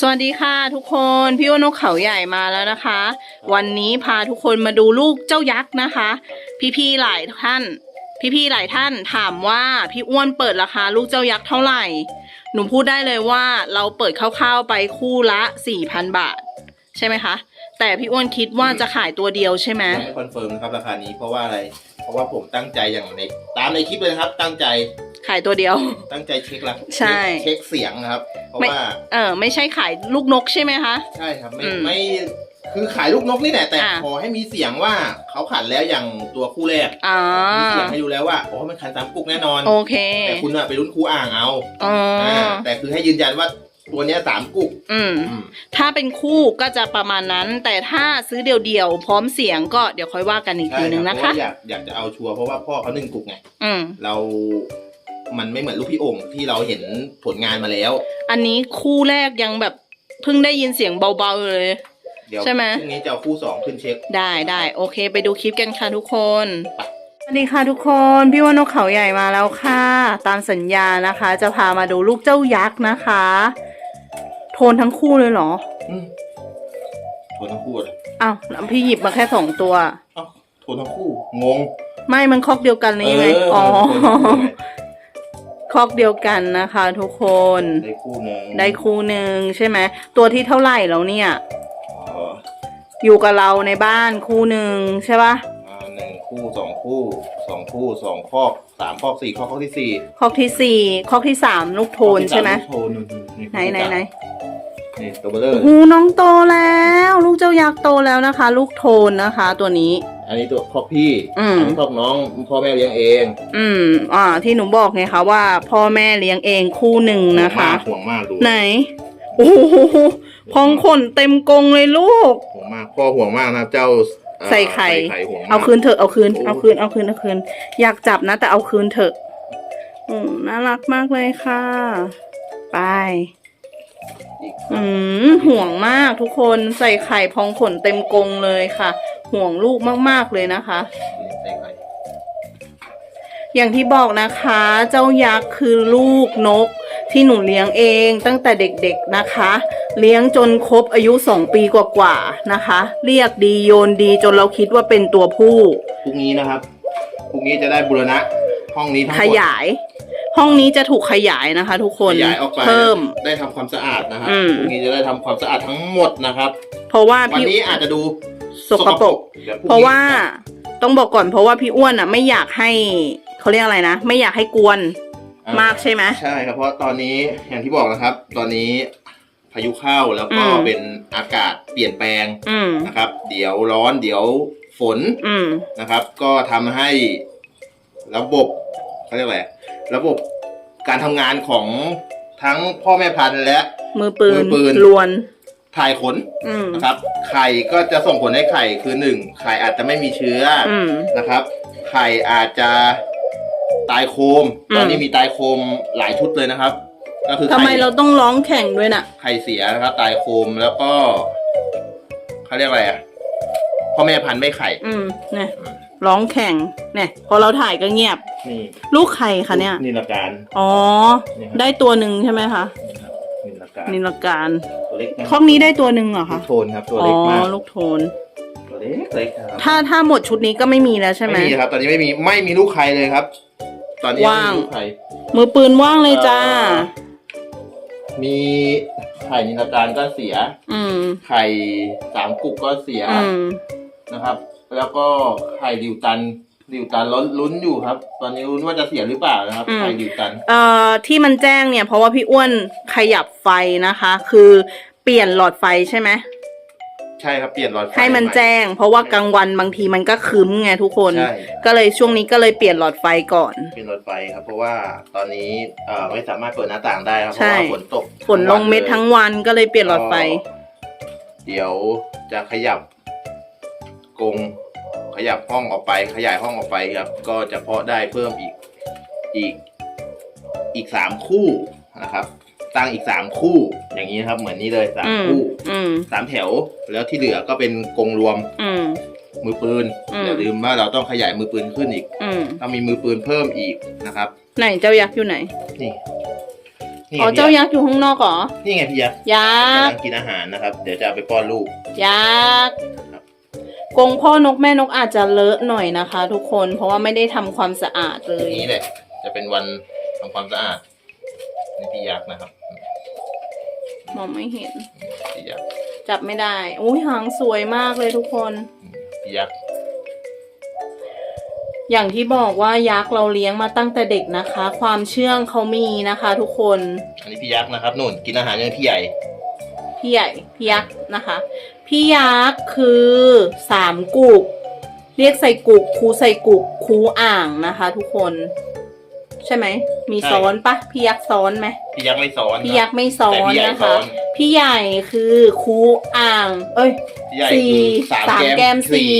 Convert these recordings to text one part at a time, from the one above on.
สวัสดีค่ะทุกคนพี่อ้วนกเขาใหญ่มาแล้วนะคะ วันนี้พาทุกคนมาดูลูกเจ้ายักษ์นะคะ พี่ๆหลายท่าน พี่ๆหลายท่านถามว่าพี่อ้วนเปิดราคาลูกเจ้ายักษ์เท่าไหร่ หนูพูดได้เลยว่าเราเปิดคร่าวๆไปคู่ละ4,000บาท ใช่ไหมคะ แต่พี่อ้วนคิดว่าจะขายตัวเดียวใช่ไหมยังไม่คอนเฟิร์มนะครับราคานี้เพราะว่าอะไร เพราะว่าผมตั้งใจอย่างในตามในคลิปเลยนะครับ ตั้งใจขายตัวเดียว ตั้งใจเช็คละใช่ เช็คเสียงนะครับ เพราะไม่ว่าเออไม่ใช่ขายลูกนกใช่ไหมคะ ใช่ครับไม่อืมไม่คือขายลูกนกนี่แหละแต่อ่าขอให้มีเสียงว่าเขาขันแล้วอย่างตัวคู่แรกอ่ามีเสียงให้ดูแล้วว่าอ๋อมันขันสามกุกแน่นอน โอเคแต่คุณอะไปรุ่นคู่อ่างเอาอ๋ออาแต่คือให้ยืนยันว่า ตัวเนี้ยสามกุกอืม อืมถ้าเป็นคู่ก็จะประมาณนั้น แต่ถ้าซื้อเดี่ยวๆพร้อมเสียงก็เดี๋ยวค่อยว่ากันอีกใช่ทีคนึรับงเพนะราะคะ ว่าอยากอยากจะเอาชัวร์เพราะว่าพ่อเขาหนึ่งกุกไง อืม เรา มันไม่เหมือนลูกพี่โอ่งที่เราเห็นผลงานมาแล้ว อันนี้คู่แรกยังแบบเพิ่งได้ยินเสียงเบาๆเลย เดี๋ยวใช่ไหม พรุ่งนี้จะเอาคู่สองขึ้นเช็ค ได้ได้โอเค ไปดูคลิปกันค่ะทุกคน สวัสดีค่ะทุกคน พี่ว่านกเขาใหญ่มาแล้วค่ะ ตามสัญญานะคะ จะพามาดูลูกเจ้ายักษ์นะคะ โทนทั้งคู่เลยเหรออืมโทนทั้งคู่เลยอ้าวแล้วพี่หยิบมาแค่สองตัว เอ้าโทนทั้งคู่ งง ไม่มันคอกเดียวกันเลยงไงเอ๋อ โทนทั้งคู่ไงคอกเดียวกันนะคะ ทุกคน ได้คู่หนึ่งได้คู่หนึ่งใช่ไหม ตัวที่เท่าไหร่แล้วเนี่ย อ๋ออยู่กับเราในบ้านคู่หนึ่งใช่ปะ อ่าหนึ่งคู่สองคู่สองคู่สองคอก สามคอกสี่คอกคอกที่สี่คอกที่สี่คอกที่สามลูกโทนใช่ไหมคอกที่สาลูกโทนไหนไหนไหนนี่ตัวเบลเลอร์โอ้น้องโตแล้ว ลูกเจ้ายักษ์โตแล้วนะคะ ลูกโทนนะคะ ตัวนี้ อันนี้ตัวคอกพี่อืมนนี้คอกน้องพ่อแม่เลี้ยงเอง อืม อ่า ที่หนูบอกไงคะว่าพ่อแม่เลี้ยงเองคู่หนึ่งนะคะห่วงมากดูไหนโอ้โหพองขนเต็มกรงเลยลูกห่วงมากพ่อห่วงมากนะครับเจ้าอ่อ ใส่ไข่ใส่ไข่ ห่วงมากเอาคืนเถอะเอาคืน โอ้ เอาคืนเอาคืนเอาคืน อยากจับนะ แต่เอาคืนเถอะอืมน่ารักมากเลยค่ะ ไป อีกอืมห่วงมากทุกคนใส่ไข่พองขนเต็มกรงเลยค่ะ ห่วงลูกมากๆเลยนะคะ ใส่ไข่อย่างที่บอกนะคะ เจ้ายักษ์คือลูกนก ที่หนูเลี้ยงเองตั้งแต่เด็กๆนะคะ เลี้ยงจนครบอายุสองปีกว่าๆนะคะ เรียกดีโยนดีจนเราคิดว่าเป็นตัวผู้ พรุ่งนี้นะครับ พรุ่งนี้จะได้บูรณะ ห้องนี้ทั้งหมดขยาย ห้องนี้จะถูกขยายนะคะ ทุกคนขยายออกไปเพิ่ม ได้ทำความสะอาดนะครับ อืม พรุ่งนี้จะได้ทำความสะอาดทั้งหมดนะครับ เพราะว่าวันพี่นี้อาจจะดูสกปรก ดี๋ยงนี้เพราะว่าต้องบอกก่อนเพราะว่าพี่อ้วนอะไม่อยากให้เขาเรียกอะไรนะ ไม่อยากให้กวนอ่ มากใช่ไหมใช่ครับเพราะตอนนี้อย่างที่บอกนะครับ ตอนนี้พายุเข้าแล้วก็อืมเป็นอากาศเปลี่ยนแปลงอืมนะครับ เดี๋ยวร้อนเดี๋ยวฝนอืมนะครับ ก็ทำให้ระบบเขาเรียกอะไรระบบการทำงานของทั้งพ่อแม่พันธุ์และ มือปืนมือปืนลวนถ่ายขนอืมนะครับ ไข่ก็จะส่งผลให้ไข่คือหนึ่งไข่อาจจะไม่มีเชื้อออืมนะครับ ไข่อาจจะ ตายโคมอืมตอนนี้มีตายโคมหลายชุดเลยนะครับ ก็คือทำไมไข่เราต้องร้องแข่งด้วยน่ะ ไข่เสียนะครับ ตายโคมแล้วก็เขาเรียกอะไรอะพ่อแม่พันธุ์ไม่ไข่ อืมเนี่ยร้องแข่งเนี่ย พอเราถ่ายก็เงียบ นี่ลูกใครคะเนี่ย นิลการ อ๋อเนี่ยครับได้ตัวหนึ่งใช่ไหมคะนี่ครับนิลการนิลการตัวเล็กนะคอกนี้ได้ตัวหนึ่งเหรอลูคะกโทนครับ ตัวอ๋อเล็กมากลูกโทนตัว เล็กเล็กครับถ้าถ้าหมดชุดนี้ก็ไม่มีแล้วใช่ไหม ไม่มีครับ ตอนนี้ไม่มีไม่มีลูกใครเลยครับ ตอนนี้ไม่ว่าง มีลูกใคร มือปืนว่างเลยจ้ามีไข่นิลการก็เสีย อืม ไข่สามกุกก็เสียอืม นะครับ แล้วก็ไข่ดิวตันดิวตันลุ้นลุ้นอยู่ครับ ตอนนี้ลุ้นว่าจะเสียหรือเปล่านะครับ อืม ไข่ดิวตัน เอ่อที่มันแจ้งเนี่ยเพราะว่าพี่อ้วนขยับไฟนะคะ คือเปลี่ยนหลอดไฟใช่ไหม ใช่ครับเปลี่ยนหลอดไฟให้มันใหแจ้ง เพราะว่ากลางวันบางทีมันก็คึ้มไงทุกคน ใช่ก็เลยช่วงนี้ก็เลยเปลี่ยนหลอดไฟก่อน เปลี่ยนหลอดไฟครับ เพราะว่าตอนนี้เอ่อไม่สามารถเปิดหน้าต่างได้ครับเพใช่ ราะว่าฝนตกฝนลงเม็ดทั้งวันก็เลยเปลี่ยนหลอดไฟ เดี๋ยวจะขยับกรงขยับห้องออกไป ขยายห้องออกไปครับ ก็จะเพาะได้เพิ่มอีกอีกอีกสามคู่นะครับ ตั้งอีกสามคู่อย่างนี้นะครับ เหมือนนี้เลยสามอืมคู่อืมสามแถว แล้วที่เหลือก็เป็นกรงรวมอืม มือปืนอืม อย่าลืมว่าเราต้องขยายมือปืนขึ้นอีก อืมต้องมีมือปืนเพิ่มอีกนะครับ ไหนเจ้ายักษ์อยู่ไหนนี่นี่อ๋อไงเจ้าพี่ยักษ์อยู่ข้างนอกเหรอนี่ไงพี่ยักษ์ยักำกลัษ์งกินอาหารนะครับ เดี๋ยวจะเอาไปป้อนลูก ยักษ์กรงพ่อนกแม่นกอาจจะเลอะหน่อยนะคะ ทุกคนเพราะว่าไม่ได้ทำความสะอาดเลยนี้แหละ จะเป็นวันทำความสะอาดนี่พี่ยักษ์นะครับ มองไม่เห็นพี่ยักษ์จับไม่ได้อุ้ยหางสวยมากเลยทุกคนพี่ยักษ์อย่างที่บอกว่ายักษ์เราเลี้ยงมาตั้งแต่เด็กนะคะ ความเชื่องเขามีนะคะ ทุกคนอันนี้พี่ยักษ์นะครับนู่นกินอาหารยังพี่ใหญ่ พี่ใหญ่พี่ยักษ์นะคะ พี่ยักษ์คือสามกุก เรียกใส่กุกคูใส่กุกคูอ่างนะคะ ทุกคน ใช่ไหม มีใช่ ซ้อนปะพี่ยักษ์ซ้อนไหมพี่ยักษ์ไม่ซ้อนพี่ยักษ์ไม่ซ้อนแต่พี่ใหญ่นะซ้คะอนพี่ใหญ่คือคูอ่าง เอ้ยพี่ใหญ่สี่คือสามสามแก้มแก้มสี่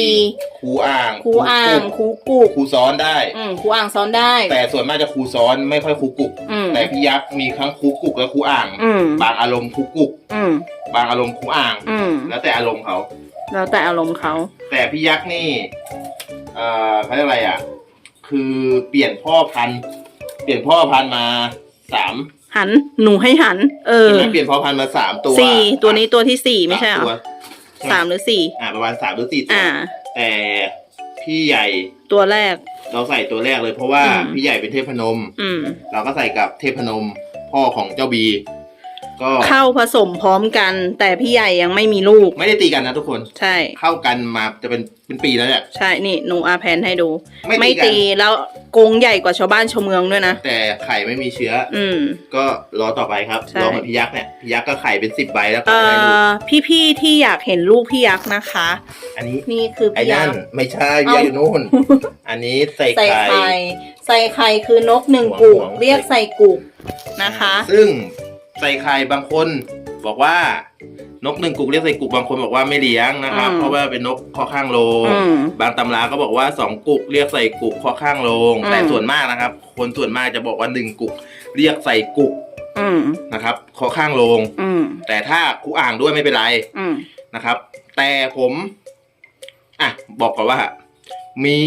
ครูอ่างคูอ่างกุ๊กคูกุกครูซ้อนได้ อืมคูอ่างซ้อนได้ แต่ส่วนมากจะครูซ้อนไม่ค่อยครูกุก อืมแต่พี่ยักษ์มีทั้งครูกุกและครูอ่าง อืมบางอารมณ์ครูกุก อืมบางอารมณ์ครูอ่าง อืมแล้วแต่อารมณ์เขา แล้วแต่อารมณ์เขาแต่พี่ยักษ์นี่ เอ่อเขาเรียกอะไรอะ คือเปลี่ยนพ่อพันธุ์ เปลี่ยนพ่อพันธุ์มาสามหันหนูให้หัน เออใช่ไหมเปลี่ยนพ่อพันธุ์มาสามตัวสี่ตัวนี้ตัวที่สี่ไม่ใช่เหรตัอวสามหรือสี่อ่าประมาณสามหรือสี่ตัวอ่า แต่พี่ใหญ่ตัวแรก เราใส่ตัวแรกเลยเพราะว่าอืม พี่ใหญ่เป็นเทพนม อืม เราก็ใส่กับเทพนมพ่อของเจ้าบี ก็เข้าผสมพร้อมกัน แต่พี่ใหญ่ยังไม่มีลูก ไม่ได้ตีกันนะทุกคน ใช่ เข้ากันมาจะเป็นเป็นปีแล้วเนี่ยใช่นี่หนูอาแพนให้ดู ไม่ไม่ตีกันตีแล้วกรงใหญ่กว่าชาวบ้านชาวเมืองด้วยนะ แต่ไข่ไม่มีเชื้อ อืม ก็รอต่อไปครับใช่รอเหมือนพี่ยักษ์เนี่ย พี่ยักษ์ก็ไข่เป็นสิบใบแล้วก็เอ่ได้ลูกอพี่ๆที่อยากเห็นลูกพี่ยักษ์นะคะ อันนี้นี่คือไอ้พี่ยันั่กนษ์ไม่ใช่พี่ยักษ์อยู่นู่น อันนี้ใส่ใส่ไข่ไข่ใส่ไข่คือนกหนึ่งหวงกุกหวงเรียกใส่กุกนะคะ ซึ่ง ใส่ไข่บางคน บอกว่านกหนึ่งกุกเรียกใส่กุกบางคนบอกว่าไม่เลี้ยงนะครับ อืมเพราะว่าเป็นนกข้อข้างโลงอืมบางตำราก็บอกว่าสองกุกเรียกใส่กุกข้อข้างโลงอืม แต่ส่วนมากนะครับ คนส่วนมากจะบอกว่าหนึ่งกุกเรียกใส่กุกอืมนะครับข้อข้างโลง อืมแต่ถ้าคูอ่างด้วยไม่เป็นไรอืมนะครับ แต่ผมอะบอกก่อนว่า มี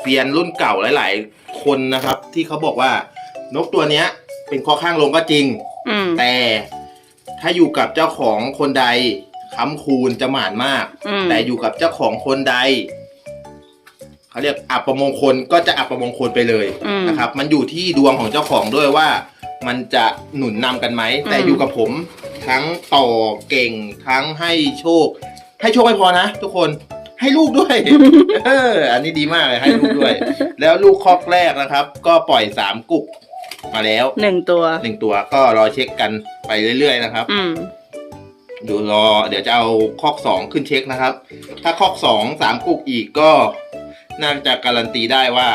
เซียนรุ่นเก่าหลาย ๆ คนนะครับ ที่เขาบอกว่านกตัวเนี้ย เป็นข้อข้างลงก็จริง อืมแต่ถ้าอยู่กับเจ้าของคนใดค้ำคูณจะหมานมาก อืมแต่อยู่กับเจ้าของคนใดเขาเรียกอัปมงคลก็จะอัปมงคลไปเลยอืม นะครับ มันอยู่ที่ดวงของเจ้าของด้วยว่า มันจะหนุนนำกันไหม แต่อืมอยู่กับผม ทั้งต่อเก่งทั้งให้โชค ให้โชคไม่พอนะทุกคนให้ลูกด้วย เอออันนี้ดีมากเลยให้ลูกด้วย แล้วลูกคอกแรกนะครับ ก็ปล่อยสามกุก มาแล้วหนึ่งตัว หนึ่งตัวก็รอเช็คกันไปเรื่อยๆนะครับ อืมดูรอ เดี๋ยวจะเอาคอกสองขึ้นเช็คนะครับ ถ้าคอกสองสามกุกอีกก็น่าจะการันตีได้ว่า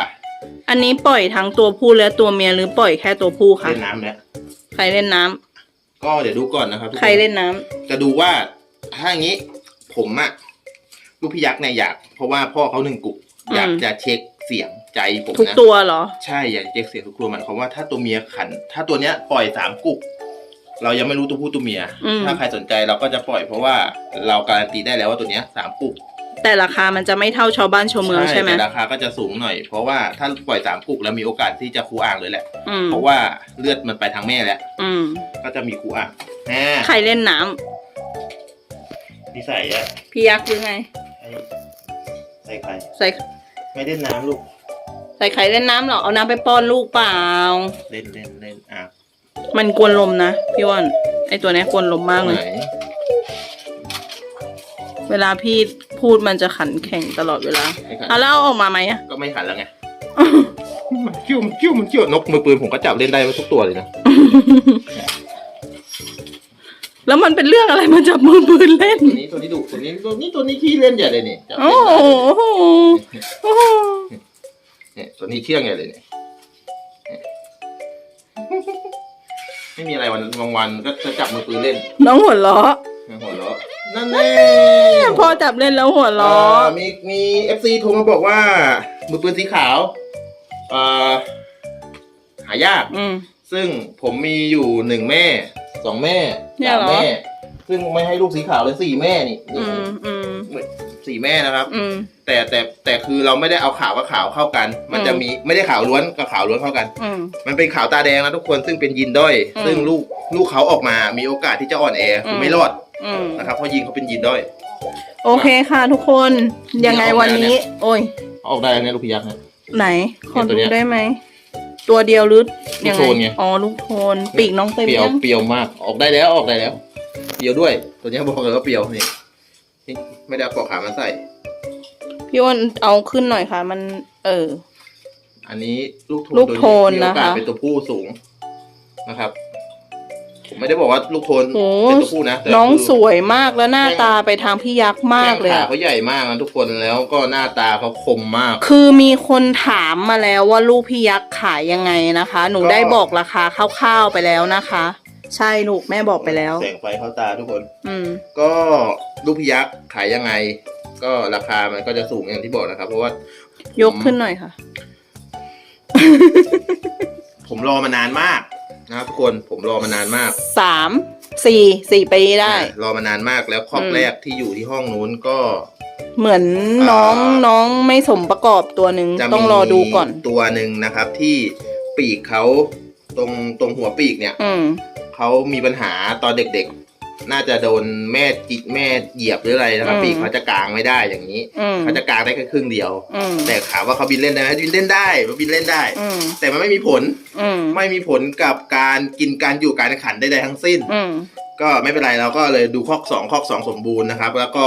อันนี้ปล่อยทั้งตัวผู้และตัวเมียหรือปล่อยแค่ตัวผู้คะเล่นน้ำแล้วใครเล่นน้ำก็เดี๋ยวดูก่อนนะครับทุกใครคนเล่นน้ำจะดูว่าถ้าอย่างนี้ผมอะลูกพี่ยักษ์เนี่ยอยาก เพราะว่าพ่อเขาหนึ่งกุกอยากจะเช็คเสียง ใจผมทุกนะตัวเหรอ ใช่อยากจะเช็คเสียงทุกตัวหมายความว่าถ้าตัวเมียขัน ถ้าตัวเนี้ยปล่อยสามกุก เรายังไม่รู้ตัวผู้ตัวเมีย อืม ถ้าใครสนใจเราก็จะปล่อยเพราะว่าเราการันตีได้แล้วว่าตัวเนี้ยสามกุกแต่ราคามันจะไม่เท่าชาวบ้านชาวเมืองใช่ไหมแต่ราคาก็จะสูงหน่อย เพราะว่าถ้าปล่อยสามกุกแล้วมีโอกาสที่จะคูอ่างเลยแหละ อืมเพราะว่าเลือดมันไปทางแม่แล้วอืมก็จะมีคูอ่างแน่ใครเล่นน้ำนิสัยอะพี่ยักษ์หรือไง ใส่ไข่ใส่ไม่เล่นน้ำลูก ใส่ไข่เล่นน้ำเหรอ เอาน้ำไปป้อนลูกเปล่า เล่นเล่นเล่นอะมันกวนลมนะพี่ว่านไอตัวเนี้ยกวนลมมากเลย ไหนเวลาพี่พูดมันจะขันแข่งตลอดเวลาไม่ขันอะแล้วเอาออกมาไหมอะก็ไม่ขันแล้วไงมันคิ้วมันคิ้วมันคิ้วนกมือปืนผมก็จับเล่นได้ทุกตัวเลยนะแล้วมันเป็นเรื่องอะไรมาจับมือปืนเล่น ตัวนี้ตัวนี้ดุตัวนี้ตัวนี้ตัวนี้ขี้เล่นใหญ่เลยนี่จับโอ้เล่นโหได้โอ้โห เนี่ยตัวนี้เชื่องใหญ่เลยเนี่ยไม่มีอะไรวันบางวันก็จะจับมือปืนเล่นน้องหัวเราะหัวเราะนั่นแน่พอจับเล่นแล้วหัวเราะอ่ามีมีเอฟซีโทรมาบอกว่า มือปืนสีขาวเอ่อหายากอืมซึ่งผมมีอยู่หนึ่งแม่สองแม่เนี่ยสามเหรอแม่ ซึ่งไม่ให้ลูกสีขาวเลยสี่แม่นี่อืนี่มอืม สีแม่นะครับ อืม แต่แต่แต่คือเราไม่ได้เอาขาวกับขาวเข้ากัน มันจะอืมมีไม่ได้ขาวล้วนกับขาวล้วนเข้ากัน อืม มันเป็นขาวตาแดงนะทุกคนซึ่งเป็นยีนด้อย อืม ซึ่งลูกลูกเขาออกมามีโอกาสที่จะอ่อนแอคืออมไม่รอดอืม นะครับเพราะยีนเขาเป็นยีนด้อย โอเคค่ะทุกคน ยังไงวันนี้ โอ้ย ออกได้เนี่ยลูกพยักษ์เนี่ย ไหน ขอเนี่ยตัวดูเนี้ยได้ไหม ตัวเดียวหรือยังลูกไงโทนไง อ๋อ ลูกโทน ปีกน้องเต็มเปรียวยังเปรียวมากออกได้แล้วออกได้แล้ว เปรียวด้วย ตัวเนี้ยบอกเลยว่าเปรียวนี่นี่ ไม่ได้เอาปลอกขามันใส่ พี่อ้วนเอาขึ้นหน่อยค่ะ มัน เออ อันนี้ลูกโทนลูกโทนตัวมีโอกาสนะคะ เป็นตัวผู้สูงนะครับ ผมไม่ได้บอกว่าลูกโทนโอ้เป็นตัวผู้นะแต่น้องคือ สวยมากแล้วหน้าตาไปทางพี่ยักษ์มากเลยแข้งขาอะเขาใหญ่มากนะทุกคนแล้วก็หน้าตาเขาคมมาก คือมีคนถามมาแล้วว่าลูกพี่ยักษ์ขายยังไงนะคะ หนูก็ ได้บอกราคาคร่าวๆไปแล้วนะคะ ใช่ลูกแม่บอกไปแล้ว แสงไฟเข้าตาทุกคน อืม ก็ลูกพยักขายยังไง ก็ราคามันก็จะสูงอย่างที่บอกนะครับ เพราะว่ายยกขึ้นหน่อยค่ะ ผมรอมานานมากนะครับทุกคนผมรอมานานมากสามสี่สี่ปีได้รอมานานมากแล้วครอบอืมแรกที่อยู่ที่ห้องนู้นก็ เหมือนน้องอ่า น้องไม่สมประกอบตัวหนึ่งจะมีต้องรอดูก่อน ตัวหนึ่งนะครับ ที่ปีกเขาตรงตรงหัวปีกเนี่ย อืม เขามีปัญหาตอนเด็กๆ น่าจะโดนแม่จิกแม่เหยียบหรืออะไรนะครับอืมปีกเขาจะกางไม่ได้อย่างนี้อืม เขาจะกางได้แค่ครึ่งเดียว อืมแต่ถามว่าเขาบินเล่นได้ไหมบินเล่นได้มันบินเล่นได้ อืมแต่มันไม่มีผลอืมไม่มีผลกับการกินการอยู่การแข่งขันใดๆทั้งสิ้น อืมก็ไม่เป็นไรเราก็เลยดูข้อสองข้อสองสมบูรณ์นะครับ แล้วก็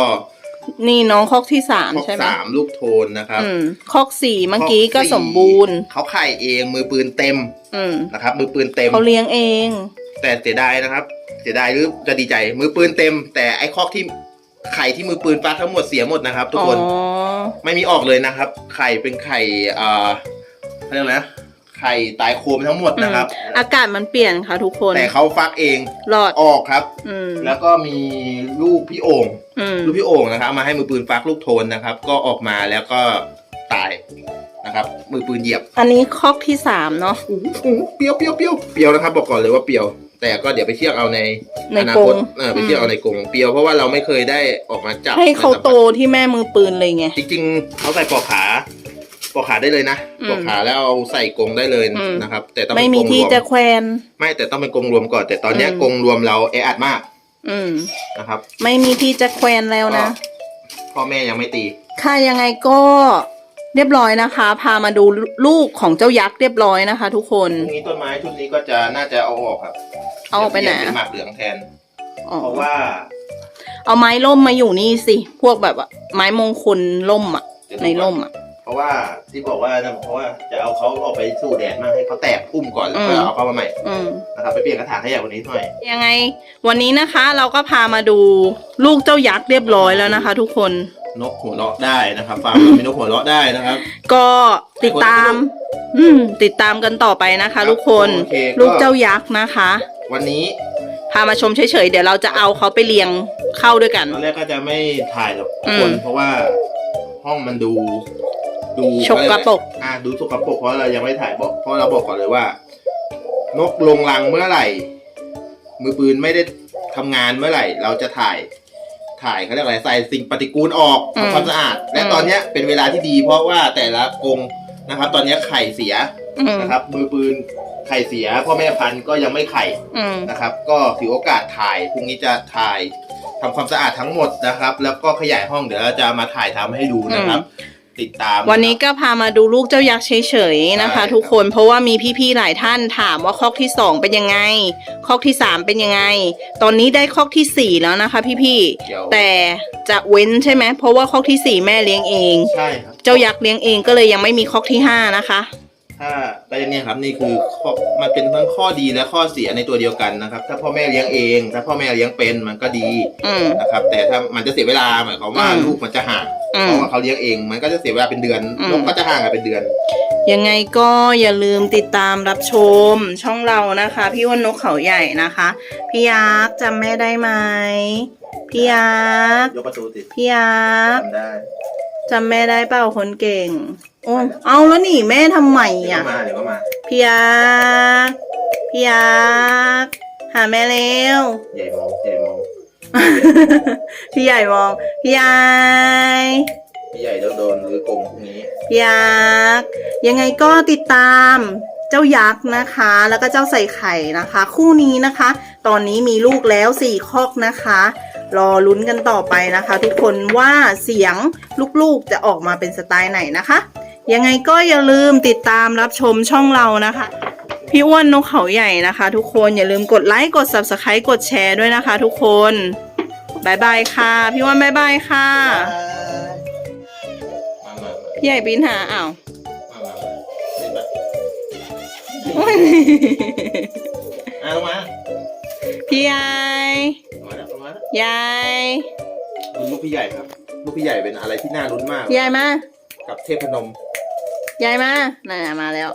นี่น้องคอกที่สามข้อใช่ไหมสามลูกโทนนะครับอืมคอกสี่เมื่อกี้ก็ข้อสมบูรณ์ เขาไข่เองมือปืนเต็มอืมนะครับ มือปืนเต็ม เขาเลี้ยงเอง แต่เสียดายนะครับ เสียดายหรือจะดีใจมือปืนเต็ม แต่ไอ้คอกที่ไข่ที่มือปืนฟักทั้งหมดเสียหมดนะครับ ทุกคนอ๋อไม่มีออกเลยนะครับ ไข่เป็นไข่อ่าเขาเรียกอะไรนะไข่ตายโคมทั้งหมดนะครับอากาศมันเปลี่ยนค่ะทุกคนแต่เขาฟักเองรอดออกครับ อืมแล้วก็มีลูกพี่โอ่งอืม ลูกพี่โอ่งนะครับเอามาให้มือปืนฟักลูกโทนนะครับ ก็ออกมาแล้วก็ตายนะครับ มือปืนเหยียบอันนี้คอกที่สามเนาะ อู้หูเปรี้ยวเปรี้ยวเปรี้ยวเปรี้ยวนะครับ บอกก่อนเลยว่าเปรี้ยว แต่ก็เดี๋ยวไปเที่ยวเอาในในอกนาครตงเออไปเที่ยวเอาในกรงเปรี้ยวเพราะว่าเราไม่เคยได้ออกมาจับให้เขาโตที่แม่มือปืนเลยไง จริงๆเขาใส่ปลอกขาปลอกขาได้เลยนะอืมปลอกขาแล้วเอาใส่กรงได้เลยอืม นะครับ แต่ต้องไม่เป็นมีกรงรที่วมจะแควน ไม่แต่ต้องเป็นกรงรวมก่อน แต่ตอนเนี้ยอืม กรงรวมเราแออัดมากอืม นะครับไม่มีที่จะแควนแล้วนะพ่อแม่ยังไม่ตี ค่ะยังไงก็ เรียบร้อยนะคะ พามาดูลูกของเจ้ายักษ์เรียบร้อยนะคะ ทุกคนพรุ่งนี้ต้นไม้ชุดนี้ก็จะน่าจะเอาออกครับเอาออกไปไหนเปลี่ยเป็นหมากเหลืองแทน อ๋อเพราะว่าเอาไม้ล่มมาอยู่นี่สิ พวกแบบว่าไม้มงคลล่มอะ ในร่มอะ เพราะว่าที่บอกว่านะเพราะว่าจะเอาเขาออกไปสู่แดดมากให้เขาแตกพุ่มก่อนแล้วก็อืม เอาเข้ามาใหม่อืม นะครับไปเปลี่ยนกระถางให้ใหญ่กว่านี้หน่อยยังไง วันนี้นะคะ เราก็พามาดูลูกเจ้ายักษ์เรียบร้อยแล้วนะคะ ทุกคน นกหัวเราะได้นะครับฟาร์มเรามีนกหัวเราะได้นะครับ ก็ติดตาม อืม ติดตามกันต่อไปนะคะ ทุกคน โอเคก็ ลูกเจ้ายักษ์นะคะ วันนี้พามาชมเฉยๆ เดี๋ยวเราจะเอาเขาไปเลี้ยงเข้าด้วยกัน ตอนแรกก็จะไม่ถ่ายหรอกทุกอืคมนเพราะว่าห้องมันดู ดูชกกระปรกอ่าดูสกปรกเพราะเรายังไม่ถ่ายบอกเพราะเราบอกก่อนเลยว่า นกลงรังเมื่อไหร่ มือปืนไม่ได้ทำงานเมื่อไหร่ เราจะถ่าย ถ่ายเขาเรียกอะไรใส่สิ่งปฏิกูลออกอืม ทำความสะอาด และอืมตอนเนี้ยเป็นเวลาที่ดี เพราะว่าแต่ละกรงนะครับ ตอนเนี้ยไข่เสียอืมนะครับ มือปืนไข่เสียพ่อแม่พันธุ์ก็ยังไม่ไข่ อืม นะครับ ก็ถือโอกาสถ่าย พรุ่งนี้จะถ่ายทำความสะอาดทั้งหมดนะครับ แล้วก็ขยายห้องเดี๋ยวเราจะมาถ่ายทำให้ดูนะครับ ติดตามวันนี้ก็พามาดูลูกเจ้ายักษ์เฉยๆนะคะใช่ทุกคนเพราะว่ามีพี่ๆหลายท่านถามว่าคอกที่สองเป็นยังไง คอกที่สามเป็นยังไง ตอนนี้ได้คอกที่สี่แล้วนะคะ พี่เดี๋ยวๆแต่จะเว้นใช่ไหมเพราะว่าคอกที่สี่แม่เลี้ยงเอง ใช่ครับเจ้ายักษ์เลี้ยงเองก็เลยยังไม่มีคอกที่ห้านะคะ ถ้าได้เนี่ยครับนี่คือข้อมันเป็นทั้งข้อดีและข้อเสียในตัวเดียวกันนะครับ ถ้าพ่อแม่เลี้ยงเอง ถ้าพ่อแม่เลี้ยงเป็นมันก็ดีอืม นะครับ แต่ถ้ามันจะเสียเวลาหมายความว่าอืมลูกมันจะห่างอืมเพราะว่าเขาเลี้ยงเอง มันก็จะเสียเวลาเป็นเดือนอืมนกก็จะห่างกันเป็นเดือน ยังไงก็อย่าลืมติดตามรับชมช่องเรานะคะ พี่อ้วันนกเขาใหญ่นะคะ พี่ยักษ์จำแม่ได้ไหมพี่ยักษ์ยกประตูติดพี่ยักษ์ ทำได้ จำแม่ได้เปล่าคนเก่ง โอ้เอาแล้วหนี่แม่ทำไมเดี๋ยวอะ ก็มาเดี๋ยวก็มาพี่ยักษ์พี่ยักษ์หาแม่เร็ว ใหญ่มองใหญ่มองพี่ใหญ่มองพี่ใหญ่พี่ใหญ่ต้องโดนหรือกรงพวกนี้พี่ยักษ์ยังไงก็ติดตามเจ้ายักษ์นะคะ แล้วก็เจ้าใส่ไข่นะคะ คู่นี้นะคะ ตอนนี้มีลูกแล้วสี่คอกนะคะ รอลุ้นกันต่อไปนะคะ ทุกคนว่าเสียงลูกๆจะออกมาเป็นสไตล์ไหนนะคะ ยังไงก็อย่าลืมติดตามรับชมช่องเรานะคะ พี่อ้วนนกเขาใหญ่นะคะ ทุกคนอย่าลืมกดไลค์กด subscribe กดแชร์ด้วยนะคะ ทุกคนบายบายค่ะ พี่อ้วนบายบายค่ะพี่ใหญ่ปีนหาอ้าวมามามา ขึ้นมาอะลงมาพี่ใหญ่ลงมาแล้วลงมาแล้วยายลุ้นลูกพี่ใหญ่ครับลูกพี่ใหญ่เป็นอะไรที่น่าลุ้นมากยายมากับเทพนมยายมาน่ามาแล้ว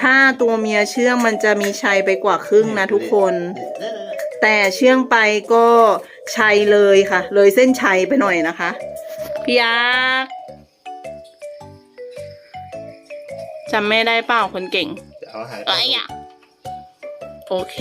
ถ้าตัวเมียเชื่องมันจะมีชัยไปกว่าครึ่งนะทุกคน แต่เชื่องไปก็ชัยเลยค่ะ เลยเส้นชัยไปหน่อยนะคะ พี่ยักษ์จำแม่ได้เปล่าคนเก่ง จะเอาอาหารเอ้ยอะ โอเค